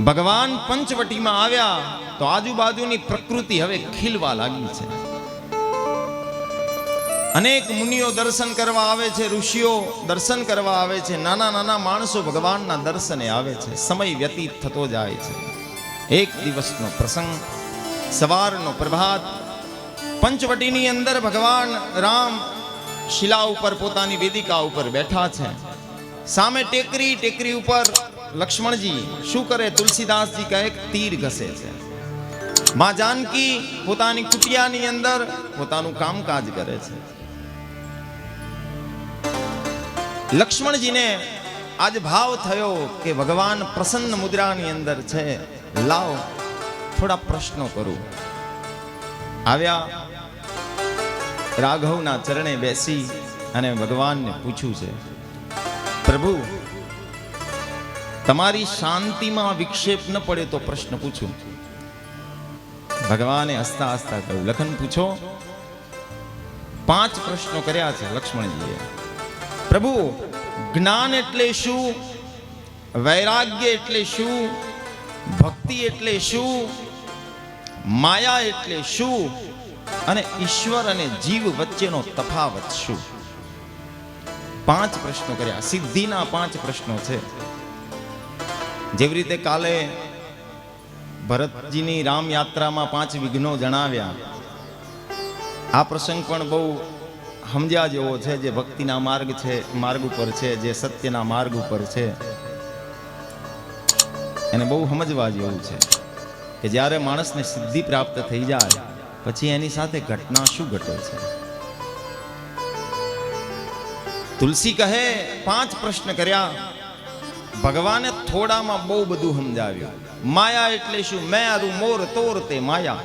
ભગવાન પંચવટીમાં આવ્યા તો આજુબાજુની પ્રકૃતિ હવે ખીલવા લાગી છે. અનેક મુનિઓ દર્શન કરવા આવે છે, ઋષિઓ દર્શન કરવા આવે છે, નાના નાના માણસો ભગવાનના દર્શને આવે છે. સમય વ્યતીત થતો જાય છે. એક દિવસનો પ્રસંગ, સવારનો પ્રભાત. પંચવટીની અંદર ભગવાન રામ શિલા ઉપર પોતાની વેદિકા ઉપર બેઠા છે. સામે ટેકરી ટેકરી ઉપર લક્ષ્મણજી, શું કરે? તુલસીદાસજી કહે તીર ઘસે છે. માં જાનકી પોતાની કુટિયાની અંદર પોતાનું કામકાજ કરે છે. લક્ષ્મણજીને આજ ભાવ થયો કે ભગવાન પ્રસન્ન મુદ્રાની અંદર છે. લાવ, થોડા પ્રશ્નો કરું. આવ્યા. રાઘવના ચરણે બેસી અને ભગવાનને પૂછ્યું છે, પ્રભુ તમારી શાંતિમાં વિક્ષેપ ન પડે તો પ્રશ્ન પૂછું. ભગવાને હસતા હસતા કહ્યું, લખન પૂછો. પાંચ પ્રશ્નો કર્યા છે લક્ષ્મણજીએ. પ્રભુ, જ્ઞાન એટલે શું? વૈરાગ્ય એટલે શું? ભક્તિ એટલે શું? માયા એટલે શું? અને ઈશ્વર અને જીવ વચ્ચેનો તફાવત શું? પાંચ પ્રશ્નો કર્યા. સિદ્ધિના પાંચ પ્રશ્નો છે. જેવી રીતે કાલે ભરતજીની રામ યાત્રામાં પાંચ વિઘ્નો જણાવ્યા. આ પ્રસંગ પણ બહુ સમજ્યા જેવો છે જે ભક્તિના માર્ગ છે, માર્ગ ઉપર છે, જે સત્યના માર્ગ ઉપર છે. એને બહુ સમજવા જેવું છે કે જ્યારે માણસને સિદ્ધિ પ્રાપ્ત થઈ જાય, પછી એની સાથે ઘટના શું ઘટે છે? તુલસી કહે, પાંચ પ્રશ્ન કર્યા. ભગવાને થોડામાં બહુ બધું સમજાવ્યું. માયા એટલે શું? મેં આરું મોર તોર તે માયા.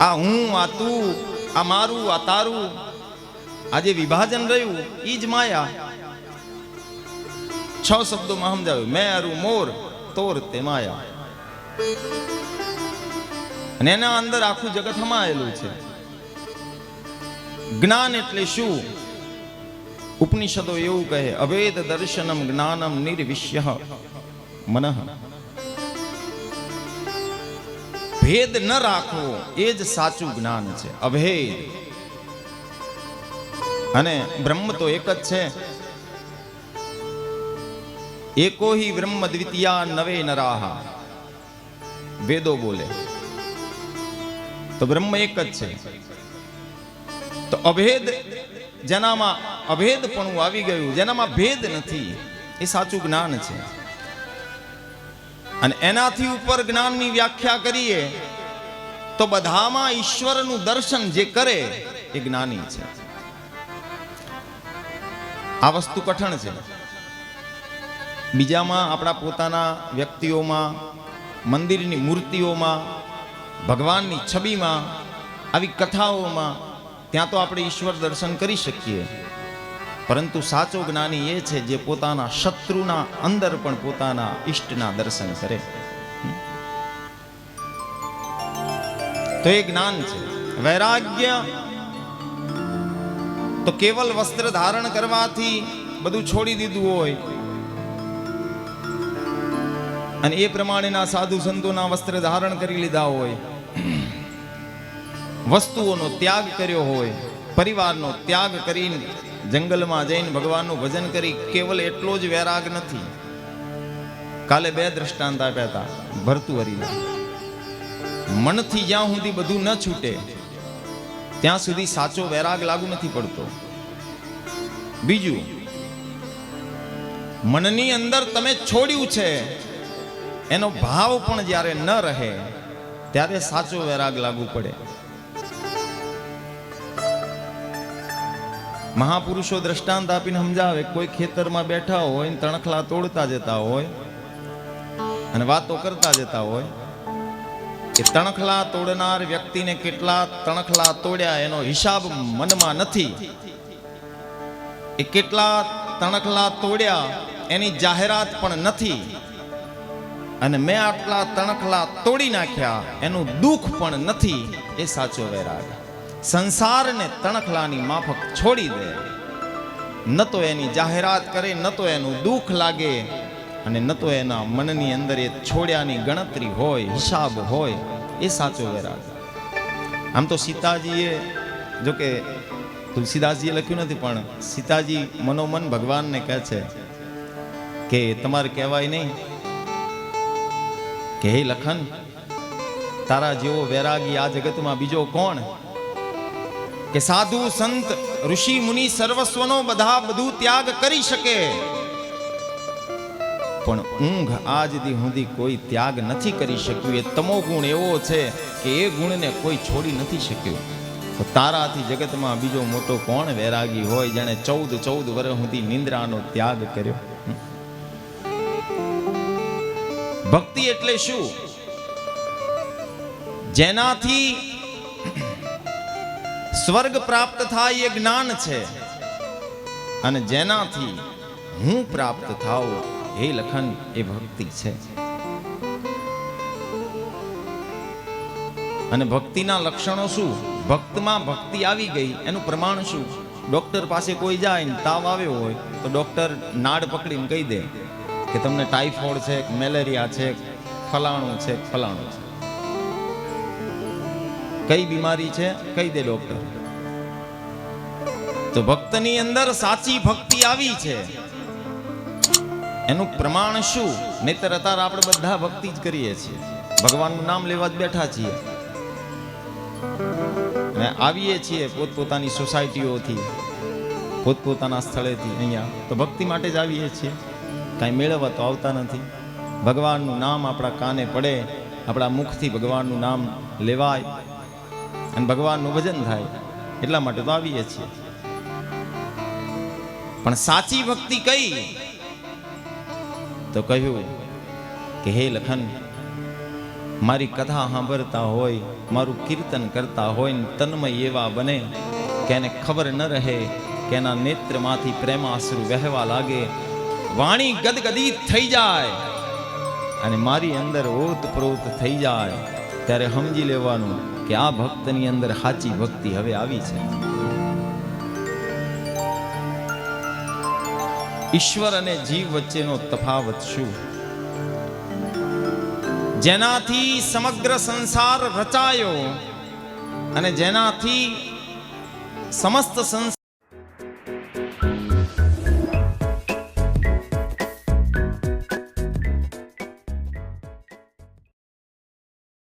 આ હું, આ તું, આ મારું, આ તારું. આ જે વિભાજન રહ્યું એ જ માયા. છ શબ્દોમાં સમજાવ્યું. મેં આરું મોર તોર તે માયા. અને એના અંદર આખું જગત સમાયેલું છે. જ્ઞાન એટલે શું? ઉપનિષદો એવું કહે અભેદ દર્શનમ જ્ઞાનમ નિર્વિશ્ય મનઃ. ભેદ ન રાખવો, એ જ સાચું જ્ઞાન છે. અભેદ. અને બ્રહ્મ તો એક જ છે. એકો હિ બ્રહ્મ દ્વિતીયા નવે નરાહા. વેદો બોલે. તો બ્રહ્મ એક જ છે. તો અભેદ જેનામાં અભેદપણું આવી ગયું, જેનામાં ભેદ નથી, એ સાચું જ્ઞાન છે. અને એનાથી ઉપર જ્ઞાનની વ્યાખ્યા કરીએ, તો બધામાં ઈશ્વરનું દર્શન જે કરે, એ જ્ઞાની છે. આ વસ્તુ કઠણ છે. બીજામાં આપણા પોતાના વ્યક્તિઓમાં, મંદિરની મૂર્તિઓમાં, ભગવાનની છબીમાં, આવી કથાઓમાં, ત્યાં તો આપણે ઈશ્વર દર્શન કરી શકીએ. પરંતુ સાચો જ્ઞાની એ છે જે પોતાના શત્રુના અંદર પણ પોતાના ઈષ્ટના દર્શન કરે. તો એ જ્ઞાન છે. વૈરાગ્ય તો કેવલ વસ્ત્ર ધારણ કરવાથી બધું છોડી દીધું હોય. અને એ પ્રમાણેના સાધુ સંતોના વસ્ત્ર ધારણ કરી લીધા હોય. વસ્તુઓનો ત્યાગ કર્યો હોય. પરિવારનો ત્યાગ કરીને જંગલમાં જઈને ભગવાનનું ભજન કરી કેવલ એટલો જ વૈરાગ નથી. કાલે બે દ્રષ્ટાંત આપ્યા હતા, ભરતુહરીના. મનથી જ્યાં સુધી બધું ન છૂટે, ત્યાં સુધી સાચો વૈરાગ લાગુ નથી પડતો. બીજું, મનની અંદર તમે છોડ્યું છે, એનો ભાવ પણ જ્યારે ન રહે, ત્યારે સાચો વૈરાગ લાગુ પડે. મહાપુરુષો દ્રષ્ટાંત આપીને સમજાવે, કોઈ ખેતરમાં બેઠા હોય ને તણખલા તોડતા જતા હોય અને વાતો કરતા જતા હોય, કે તણખલા તોડનાર વ્યક્તિને કેટલા તણખલા તોડ્યા એનો હિસાબ મનમાં નથી. એ કેટલા તણખલા તોડ્યા એની જાહેરાત પણ નથી. અને મેં આટલા તણખલા તોડી નાખ્યા એનું દુઃખ પણ નથી. એ સાચો વૈરાગ. સંસારને તણખલાની માફક છોડી દે. ન તો એની જાહેરાત કરે, ન તો એનું દુઃખ લાગે અને ન તો એના મનની અંદર એ છોડ્યાની ગણતરી હોય, હિસાબ હોય, એ સાચો વૈરાગ. આમ તો સીતાજીએ, જો તુલસીદાસજીએ લખ્યું નથી, પણ સીતાજી મનોમન ભગવાનને કહે છે કે, તમારે કહેવાય નહીં કે, હે લખન, તારા જેવો વૈરાગી આ જગતમાં બીજો કોણ કે સાધુ સંત, ઋષિ, મુનિ, સર્વસ્વનો બધા બધું ત્યાગ કરી શકે. પણ ઊંઘ આજ દી સુધી કોઈ ત્યાગ નથી કરી શક્યું. એ તમો ગુણ એવો છે કે એ ગુણને કોઈ છોડી નથી શક્યું. તો તારાથી જગતમાં બીજો મોટો કોણ વૈરાગી હોય જેણે ચૌદ ચૌદ વર્ષ સુધી નિંદ્રાનો ત્યાગ કર્યો? ભક્તિ એટલે શું? જેનાથી સ્વર્ગ પ્રાપ્ત થાય એ જ્ઞાન છે. અને જેનાથી હું પ્રાપ્ત થાઉં એ લખન એ ભક્તિ છે. અને ભક્તિના લક્ષણો શું? ભક્તમાં ભક્તિ આવી ગઈ. એનું પ્રમાણ શું? ડોક્ટર પાસે કોઈ જાય ને તાવ આવ્યો હોય, તો ડોક્ટર નાડ પકડીને કહી દે કે તમને ટાઇફોઇડ છે મેલેરિયા છે ફલાણું છે ફલાણું છે. કઈ બીમારી છે? કહી દે ડોક્ટર. તો ભક્તની અંદર સાચી ભક્તિ આવી છે. એનું પ્રમાણ શું? નહીતર અત્યારે આપણે બધા ભક્તિ જ કરીએ છીએ. ભગવાનનું નામ લેવા જ બેઠા છીએ. અને આવીએ છીએ પોતપોતાની સોસાયટીઓથી, પોતપોતાના સ્થળેથી અહીંયા. તો ભક્તિ માટે જ આવીએ છીએ. કાંઈ મેળવવા તો આવતા નથી. ભગવાનનું નામ આપણા કાને પડે, આપણા મુખથી ભગવાનનું નામ લેવાય. અને ભગવાનનું ભજન થાય. એટલા માટે તો આવીએ છીએ. પણ સાચી ભક્તિ કઈ? તો કહ્યું, કે હે લખન, મારી કથા સાંભળતા હોય, મારું કીર્તન કરતા હોય ને તન્મય એવા બને, કે એને ખબર ન રહે કે એના નેત્રમાંથી પ્રેમાશ્રુ વહેવા લાગે, વાણી ગદગદી થઈ જાય અને મારી અંદર ઓતપ્રોત થઈ જાય. ત્યારે સમજી લેવાનું કે આ ભક્તની અંદર સાચી ભક્તિ હવે આવી છે. ઈશ્વર અને જીવ વચ્ચેનો તફાવત શું? જેનાથી સમગ્ર સંસાર રચાયો અને જેનાથી સમસ્ત સંસાર